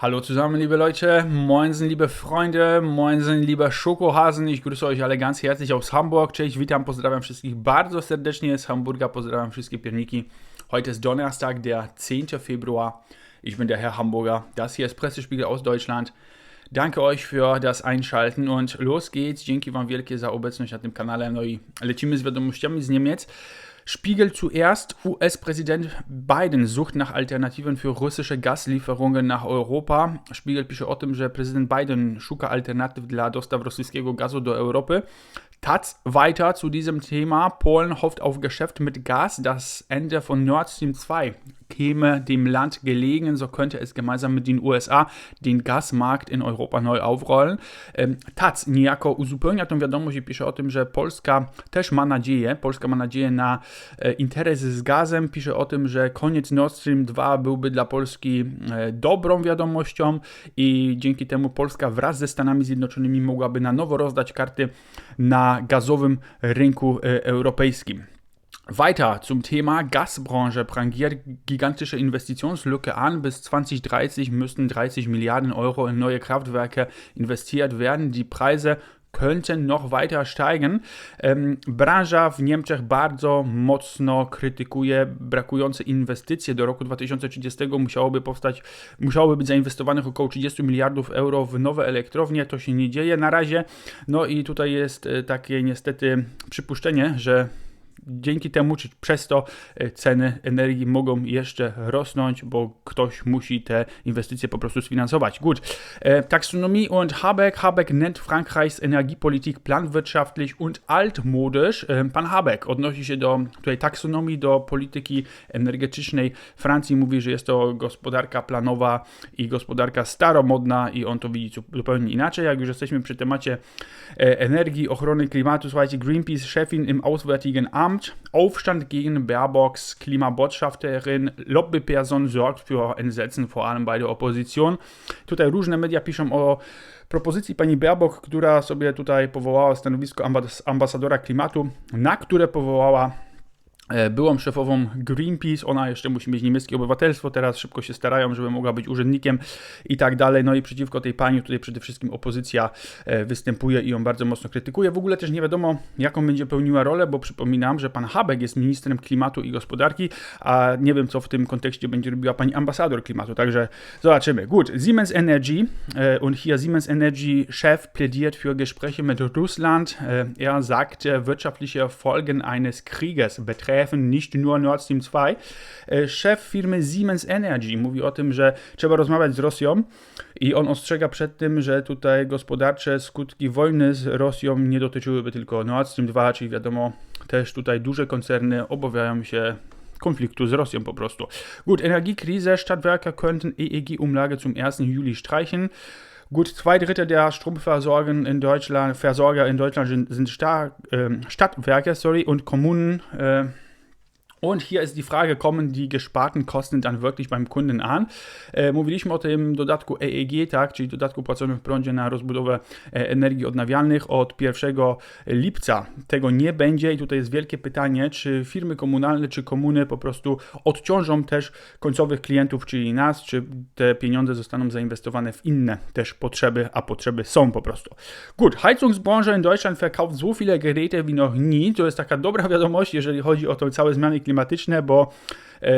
Hallo zusammen, liebe Leute, moinsen, liebe Freunde, moinsen, liebe Schokohasen. Ich grüße euch alle ganz herzlich aus Hamburg. Cześć, witam, pozdrawiam wszystkich bardzo serdecznie z Hamburga, pozdrawiam wszystkie pierniki. Heute ist Donnerstag, der 10. Februar. Ich bin der Herr Hamburger. Das hier ist Pressespiegel aus Deutschland. Danke euch für das Einschalten und los geht's. Dzięki wam wielkie za obecność na tym kanale. No i lecimy z wiadomościami z Niemiec. Spiegel zuerst. US-Präsident Biden sucht nach Alternativen für russische Gaslieferungen nach Europa. Spiegel pisze o tym, że prezydent Biden szuka alternatyw dla dostaw rosyjskiego gazu do Europy. Taz weiter zu diesem Thema. Polen hofft auf Geschäft mit Gas. Das Ende von Nord Stream 2 käme dem Land gelegen. So könnte es gemeinsam mit den USA den Gasmarkt in Europa neu aufrollen. Taz niejako uzupełnia tą wiadomość i pisze o tym, że Polska też ma nadzieję, Polska ma nadzieję na e, interes z gazem. Pisze o tym, że koniec Nord Stream 2 byłby dla Polski e, dobrą wiadomością i dzięki temu Polska wraz ze Stanami Zjednoczonymi mogłaby na nowo rozdać karty na gazowym rynku e, europejskim. Weiter zum Thema Gasbranche prangiert gigantische Investitionslücke an. Bis 2030 müssten 30 Milliarden Euro in neue Kraftwerke investiert werden. Die Preise könnten noch weiter steigen. branża w Niemczech bardzo mocno krytykuje brakujące inwestycje. Do roku 2030 musiałoby powstać, musiałoby być zainwestowanych około 30 miliardów euro w nowe elektrownie. To się nie dzieje na razie. No i tutaj jest e, takie niestety przypuszczenie, że dzięki temu, czy przez to e, ceny energii mogą jeszcze rosnąć, bo ktoś musi te inwestycje po prostu sfinansować. Gut. E, Taxonomie und Habeck. Habeck nennt Frankreichs Energiepolitik planwirtschaftlich und altmodisch. E, pan Habeck odnosi się do tutaj taksonomii, do polityki energetycznej Francji. Mówi, że jest to gospodarka planowa i gospodarka staromodna i on to widzi zupełnie inaczej. Jak już jesteśmy przy temacie energii, ochrony klimatu, słuchajcie, Greenpeace, szefin im Auswärtigen Amt Amt. Aufstand gegen Baerbocks Klimabotschafterin. Lobbyperson sorgt für Entsetzen, vor allem bei der Opposition. Tutaj różne media piszą o propozycji pani Baerbock, która sobie tutaj powołała stanowisko ambasadora klimatu, na które powołała byłą szefową Greenpeace, ona jeszcze musi mieć niemieckie obywatelstwo, teraz szybko się starają, żeby mogła być urzędnikiem i tak dalej. No i przeciwko tej pani tutaj przede wszystkim opozycja e, występuje i ją bardzo mocno krytykuje. W ogóle też nie wiadomo, jaką będzie pełniła rolę, bo przypominam, że pan Habeck jest ministrem klimatu i gospodarki, a nie wiem, co w tym kontekście będzie robiła pani ambasador klimatu, także zobaczymy. Gut, Siemens Energy e, und hier Siemens Energy Chef plädiert für Gespräche mit Russland. Er sagt, wirtschaftliche Folgen eines Krieges betreffen betreffen nicht nur Nord Stream 2. E, szef firmy Siemens Energy mówi o tym, że trzeba rozmawiać z Rosją i on ostrzega przed tym, że tutaj gospodarcze skutki wojny z Rosją nie dotyczyłyby tylko Nord Stream 2, czyli wiadomo, też tutaj duże koncerny obawiają się Konfliktu z Rosją po prostu. Gut, Energiekrise, Stadtwerke könnten EEG-Umlage zum 1. Juli streichen. Gut, zwei Drittel der Stromversorger in Deutschland, Versorger in Deutschland sind, sind Star, äh, Stadtwerke sorry, und Kommunen. Äh, Und hier jest die Frage, kommen die gesparten koszty dann wirklich beim Kunden an? E, mówiliśmy o tym dodatku EEG, tak, czyli dodatku płaconym w prądzie na rozbudowę e, energii odnawialnych od 1 lipca. Tego nie będzie i tutaj jest wielkie pytanie, czy firmy komunalne, czy komuny po prostu odciążą też końcowych klientów, czyli nas, czy te pieniądze zostaną zainwestowane w inne też potrzeby, a potrzeby są po prostu. Gut, Heizungsbranche in Deutschland verkauft so viele Geräte wie noch nie. To jest taka dobra wiadomość, jeżeli chodzi o to całe zmiany klimatyczne, bo e,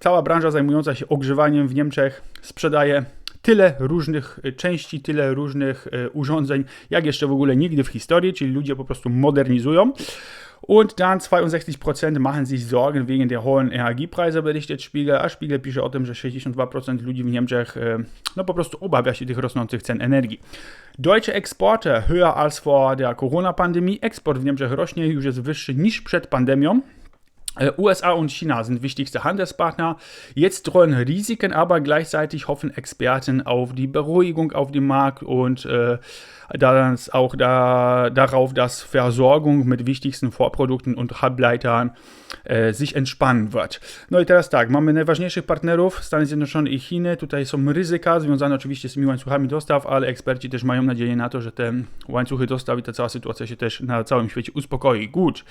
cała branża zajmująca się ogrzewaniem w Niemczech sprzedaje tyle różnych części, tyle różnych e, urządzeń, jak jeszcze w ogóle nigdy w historii, czyli ludzie po prostu modernizują. Und dann 62% machen sich Sorgen wegen der hohen Energiepreise, berichtet Spiegel. A Spiegel pisze o tym, że 62% ludzi w Niemczech e, no po prostu obawia się tych rosnących cen energii. Deutsche Exporte höher als vor der Corona-Pandemie. Eksport w Niemczech rośnie, już jest wyższy niż przed pandemią. Äh, USA und China sind wichtigste Handelspartner. Jetzt drohen Risiken, aber gleichzeitig hoffen Experten auf die Beruhigung auf dem Markt und äh, das auch da, darauf, dass Versorgung mit wichtigsten Vorprodukten und Halbleitern e, sich entspannen wird. No i teraz tak, mamy najważniejszych partnerów, Stany Zjednoczone i Chiny. Tutaj są ryzyka związane oczywiście z tymi łańcuchami dostaw, ale eksperci też mają nadzieję na to, że te łańcuchy dostaw i ta cała sytuacja się też na całym świecie uspokoi. Gut.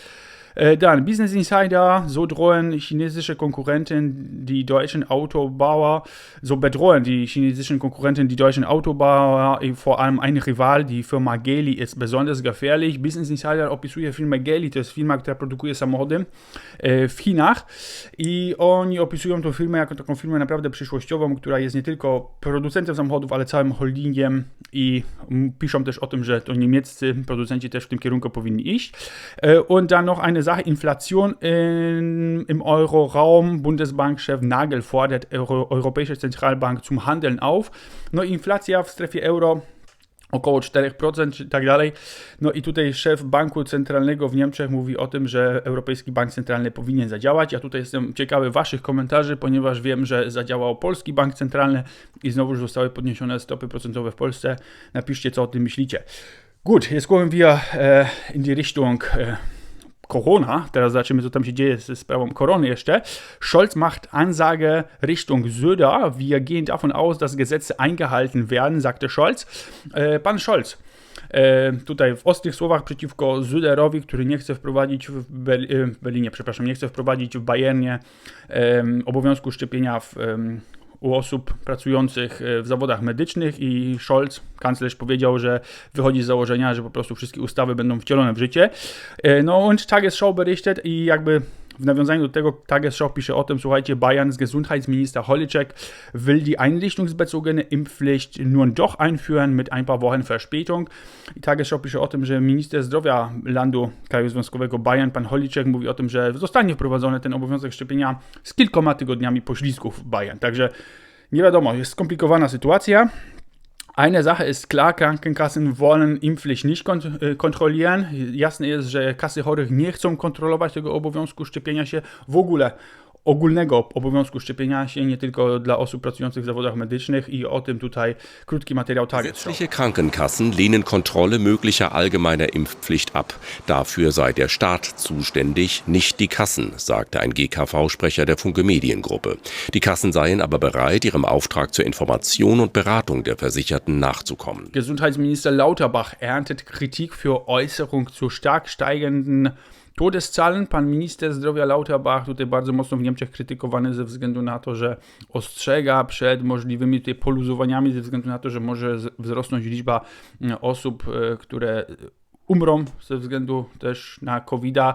Äh, dann Business Insider, so drohen chinesische Konkurrenten die deutschen Autobauer, so bedrohen die chinesischen Konkurrenten die deutschen Autobauer, vor allem ein Rival, die Firma Geely ist besonders gefährlich. Business Insider opisuje firmę Geely, to jest firma, która produkuje samochody w Chinach i oni opisują tą firmę jako taką firmę naprawdę przyszłościową, która jest nie tylko producentem samochodów, ale całym holdingiem i piszą też o tym, że to niemieccy producenci też w tym kierunku powinni iść. Und dann noch eine Sache, Inflation in, im Euroraum. Bundesbankchef Nagel fordert Euro, Europäische Zentralbank zum Handeln auf. No inflacja w strefie euro około 4% czy tak dalej. No i tutaj szef banku centralnego w Niemczech mówi o tym, że Europejski Bank Centralny powinien zadziałać. Ja tutaj jestem ciekawy Waszych komentarzy, ponieważ wiem, że zadziałał Polski Bank Centralny i znowu zostały podniesione stopy procentowe w Polsce. Napiszcie, co o tym myślicie. Gut, jetzt gucken wir äh, in die Richtung äh, Corona. Teraz zobaczymy, co tam się dzieje ze sprawą korony jeszcze. Scholz macht Ansage Richtung Söder. Wir gehen davon aus, dass Gesetze eingehalten werden, sagte Scholz. Äh, pan Scholz. E, tutaj w ostrych słowach przeciwko Zuderowi, który nie chce wprowadzić w, Bel w Berlinie, przepraszam, nie chce wprowadzić w Bayernie e, obowiązku szczepienia w, u osób pracujących e, w zawodach medycznych i Scholz, kanclerz, powiedział, że wychodzi z założenia, że po prostu wszystkie ustawy będą wcielone w życie. E, no und Tagesschau berichtet i jakby w nawiązaniu do tego Tagesschau pisze o tym, słuchajcie, Bayerns Gesundheitsminister Holicek will die einrichtungsbezogene Impfpflicht nun doch einführen mit ein paar Wochen Verspätung. I Tagesschau pisze o tym, że minister zdrowia landu kraju związkowego Bayern, pan Holicek, mówi o tym, że zostanie wprowadzony ten obowiązek szczepienia z kilkoma tygodniami poślizgów Bayern. Także nie wiadomo, jest skomplikowana sytuacja. Eine Sache ist klar, Krankenkassen wollen Impfpflicht nicht kont äh, kontrollieren. Jasne jest, że kasy chorych nie chcą kontrolować tego obowiązku szczepienia się w ogóle ogólnego obowiązku szczepienia się nie tylko dla osób pracujących w zawodach medycznych i o tym tutaj krótki Materiał Tagesschau. Gesetzliche Krankenkassen lehnen Kontrolle möglicher allgemeiner Impfpflicht ab. Dafür sei der Staat zuständig, nicht die Kassen, sagte ein GKV-Sprecher der Funke Mediengruppe. Die Kassen seien aber bereit, ihrem Auftrag zur Information und Beratung der Versicherten nachzukommen. Gesundheitsminister Lauterbach erntet Kritik für Äußerung zu stark steigenden Todeszahlen. Pan minister zdrowia Lauterbach tutaj bardzo mocno w Niemczech krytykowany ze względu na to, że ostrzega przed możliwymi tutaj poluzowaniami, ze względu na to, że może wzrosnąć liczba e, osób, e, które umrą ze względu też na covid -a.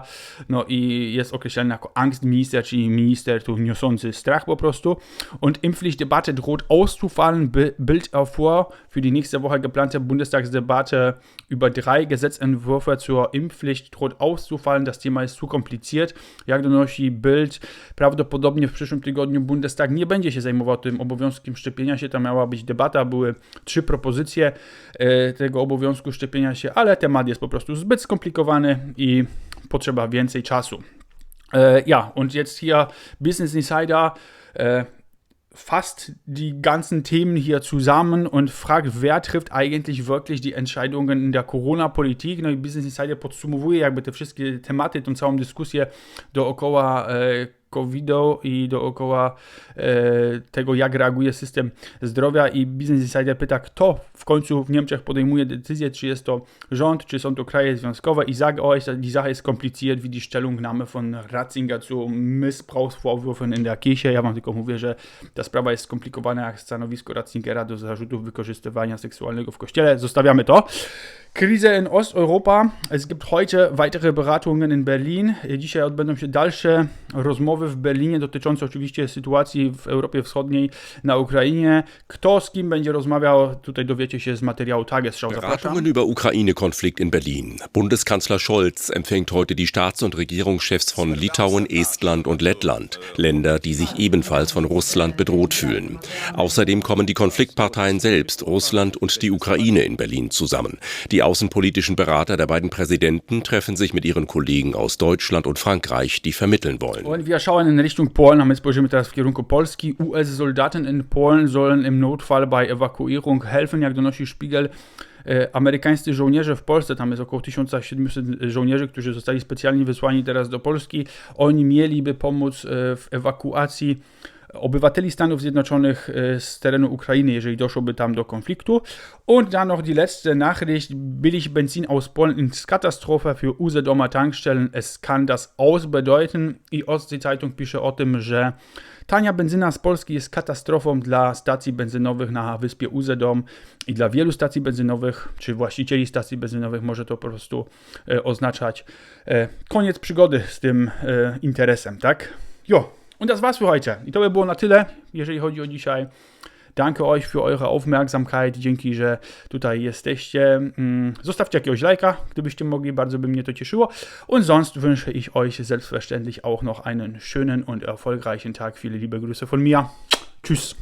no i jest określany jako Angstminister, czyli minister tu niosący strach po prostu. Und Impfpflichtdebatte droht auszufallen. Bild erfuhr für die nächste Woche geplante Bundestagsdebatte über drei Gesetzentwürfe zur Impfpflicht droht auszufallen. Das Thema jest zu kompliziert. Jak donosi Bild, prawdopodobnie w przyszłym tygodniu Bundestag nie będzie się zajmował tym obowiązkiem szczepienia się. Tam miała być debata, były trzy propozycje e, tego obowiązku szczepienia się, ale temat jest po prostu zbyt skomplikowany i potrzeba więcej czasu. Äh, ja, und jetzt hier Business Insider äh, fasst die ganzen Themen hier zusammen und fragt, wer trifft eigentlich wirklich die Entscheidungen in der Corona-Politik. No Business Insider podsumowuje jakby te wszystkie tematy, tą całą dyskusję dookoła e, COVID-u i dookoła e, tego, jak reaguje system zdrowia. I Business Insider pyta, kto w końcu w Niemczech podejmuje decyzję, czy jest to rząd, czy są to kraje związkowe. I sagt euch, die Sache ist kompliziert, wie die Stellungnahme von Ratzinger zu Missbrauchsvorwürfen in der Kirche. Ja wam tylko mówię, że ta sprawa jest skomplikowana jak stanowisko Ratzingera do zarzutów wykorzystywania seksualnego w kościele. Zostawiamy to. Krise in Osteuropa. Es gibt heute weitere Beratungen in Berlin. Dzisiaj odbędą się dalsze rozmowy w Berlinie dotyczące oczywiście sytuacji w Europie Wschodniej, na Ukrainie. Kto z kim będzie rozmawiał, tutaj dowiecie się z materiału Tagesschau. Beratungen über Ukraine-Konflikt in Berlin. Bundeskanzler Scholz empfängt heute die Staats- und Regierungschefs von Litauen, Estland und Lettland, Länder, die sich ebenfalls von Russland bedroht fühlen. Außerdem kommen die Konfliktparteien selbst, Russland und die Ukraine in Berlin zusammen. Die außenpolitischen Berater der beiden Präsidenten treffen sich mit ihren Kollegen aus Deutschland und Frankreich, die vermitteln wollen. Und wir schauen in Richtung Polen, a my spojrzymy teraz w kierunku Polski. US-Soldaten in Polen sollen im Notfall bei Evakuierung helfen, jak donosi Spiegel. E, amerykańscy żołnierze w Polsce, tam jest około 1700 żołnierzy, którzy zostali specjalnie wysłani teraz do Polski, oni mieliby pomóc e, w ewakuacji obywateli Stanów Zjednoczonych e, z terenu Ukrainy, jeżeli doszłoby tam do konfliktu. Und dann noch die letzte Nachricht, billig Benzin aus Polen ist Katastrophe für Usedomer Tankstellen. Es kann das ausbedeuten. I Ostsee Zeitung pisze o tym, że Tania benzyna z Polski jest katastrofą dla stacji benzynowych na wyspie Uzedom i dla wielu stacji benzynowych, czy właścicieli stacji benzynowych może to po prostu e, oznaczać e, koniec przygody z tym e, interesem, tak? Jo, und das war's für heute. I to by było na tyle, jeżeli chodzi o dzisiaj. Danke euch für eure Aufmerksamkeit. Dzięki, że tutaj jesteście. Mm, Zostawcie jakiegoś lajka, gdybyście mogli, bardzo by mnie to cieszyło. Und sonst wünsche ich euch selbstverständlich auch noch einen schönen und erfolgreichen Tag. Viele liebe Grüße von mir. Tschüss.